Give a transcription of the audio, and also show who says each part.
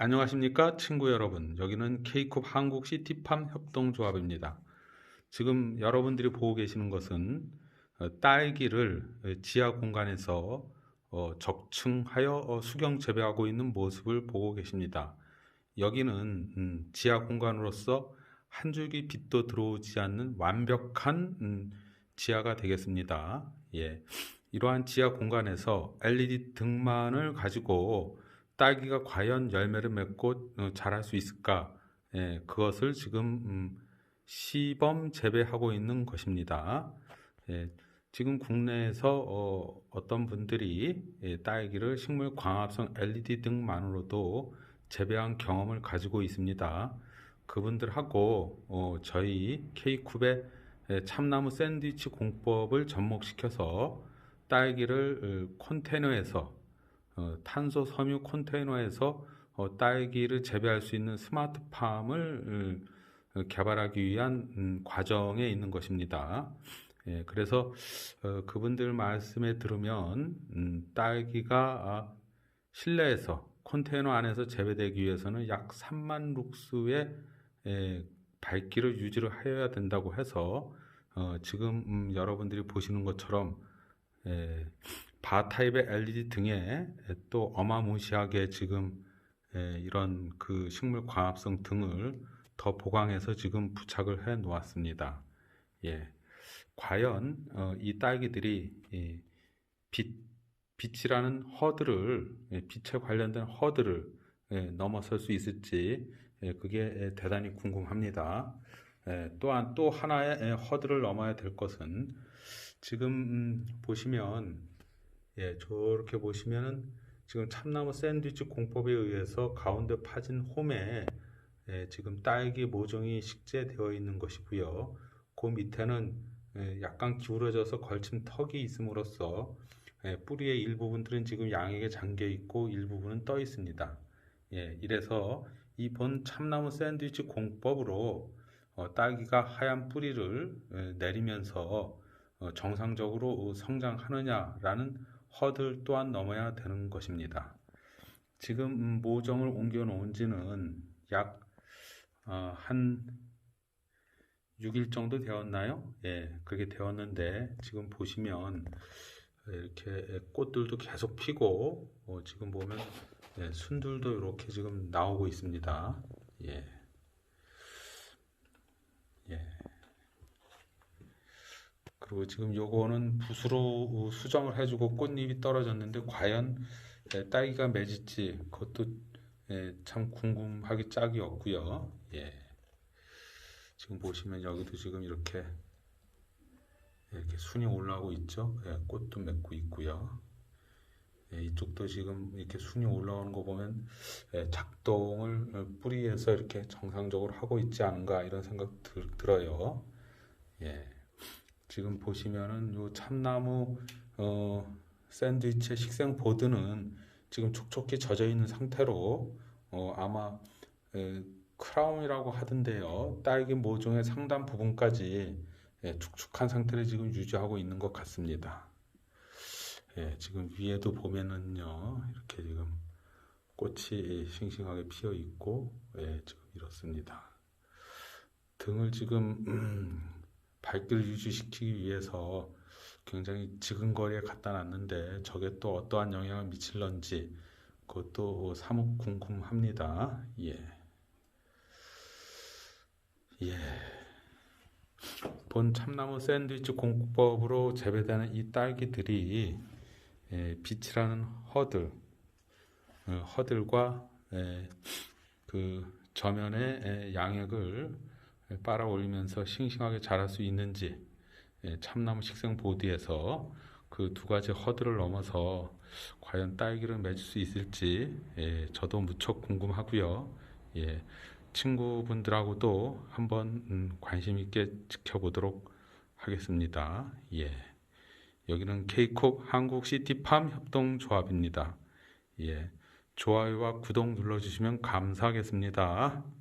Speaker 1: 안녕하십니까 친구 여러분. 여기는 K쿱 한국 시 티팜 협동조합입니다. 지금 여러분들이 보고 계시는 것은 어, 딸기를 지하 공간에서 어, 적층하여 어, 수경 재배하고 있는 모습을 보고 계십니다. 여기는 음, 지하 공간으로서 한 줄기 빛도 들어오지 않는 완벽한 음, 지하가 되겠습니다. 예, 이러한 지하 공간에서 LED 등만을 가지고 딸기가 과연 열매를 맺고 어, 자랄 수 있을까? 예, 그것을 지금 음, 시범 재배하고 있는 것입니다. 예, 지금 국내에서 어, 어떤 분들이 예, 딸기를 식물 광합성 LED 등만으로도 재배한 경험을 가지고 있습니다. 그분들하고 어, 저희 K쿱의 예, 참나무 샌드위치 공법을 접목시켜서 딸기를 어, 컨테이너에서 어, 탄소 섬유 컨테이너에서 어, 딸기를 재배할 수 있는 스마트팜을 어, 개발하기 위한 음, 과정에 있는 것입니다. 예, 그래서 어, 그분들 말씀에 들으면 음, 딸기가 아, 실내에서 컨테이너 안에서 재배되기 위해서는 약 3만 룩스의 예, 밝기를 유지를 하여야 된다고 해서 어, 지금 음, 여러분들이 보시는 것처럼 예, 바 타입의 LED 등에 또 어마무시하게 지금 예, 이런 그 식물 광합성 등을 더 보강해서 지금 부착을 해 놓았습니다. 예, 과연 어, 이 딸기들이 이 빛, 빛이라는 허들을 예, 빛에 관련된 허들을 예, 넘어설 수 있을지 예, 그게 대단히 궁금합니다. 예, 또한 또 하나의 예, 허들을 넘어야 될 것은 지금 음, 보시면 예, 저렇게 보시면은 지금 참나무 샌드위치 공법에 의해서 가운데 파진 홈에 예, 지금 딸기 모종이 식재되어 있는 것이고요. 그 밑에는 예, 약간 기울어져서 걸친 턱이 있음으로써 예, 뿌리의 일부분들은 지금 양에게 잠겨 있고 일부분은 떠 있습니다. 예, 이래서 이본 참나무 샌드위치 공법으로 어, 딸기가 하얀 뿌리를 예, 내리면서 어, 정상적으로 성장하느냐라는 허들 또한 넘어야 되는 것입니다. 지금 모종을 옮겨 놓은 지는 약, 어, 한 6일 정도 되었나요? 예, 그렇게 되었는데, 지금 보시면, 이렇게 꽃들도 계속 피고, 어, 지금 보면, 예, 순들도 이렇게 지금 나오고 있습니다. 예. 예. 그리고 지금 요거는 붓으로 수정을 해주고 꽃잎이 떨어졌는데 과연 예, 딸기가 맺을지 그것도 예, 참 궁금하기 짝이 없고요. 예. 지금 보시면 여기도 지금 이렇게 이렇게 순이 올라오고 있죠. 예, 꽃도 맺고 있고요. 예, 이쪽도 지금 이렇게 순이 올라오는 거 보면 예, 작동을 뿌리에서 이렇게 정상적으로 하고 있지 않은가 이런 생각 들, 들어요. 예. 지금 보시면은 요 참나무 어, 샌드위치 식생 보드는 지금 촉촉히 젖어 있는 상태로 어, 아마 에, 크라운이라고 하던데요. 딸기 모종의 상단 부분까지 예, 축축한 상태를 지금 유지하고 있는 것 같습니다. 예, 지금 위에도 보면은요, 이렇게 지금 꽃이 싱싱하게 피어 있고, 예, 지금 이렇습니다. 등을 지금 음, 밝기를 유지시키기 위해서 굉장히 지근 거리에 갖다 놨는데 저게 또 어떠한 영향을 미칠런지 그것도 사뭇 궁금합니다. 예. 예. 본 참나무 샌드위치 공법으로 재배되는 이 딸기들이 예, 빛이라는 허들, 어, 허들과 예, 그 저면의 예, 양액을 빨아 올리면서 싱싱하게 자랄 수 있는지 예, 참나무 식생 보드에서 그 두 가지 허들을 넘어서 과연 딸기를 맺을 수 있을지 예, 저도 무척 궁금하고요. 예, 친구분들하고도 한번 음, 관심 있게 지켜보도록 하겠습니다. 예, 여기는 K콥 한국 시티팜 협동조합입니다. 예, 좋아요와 구독 눌러주시면 감사하겠습니다.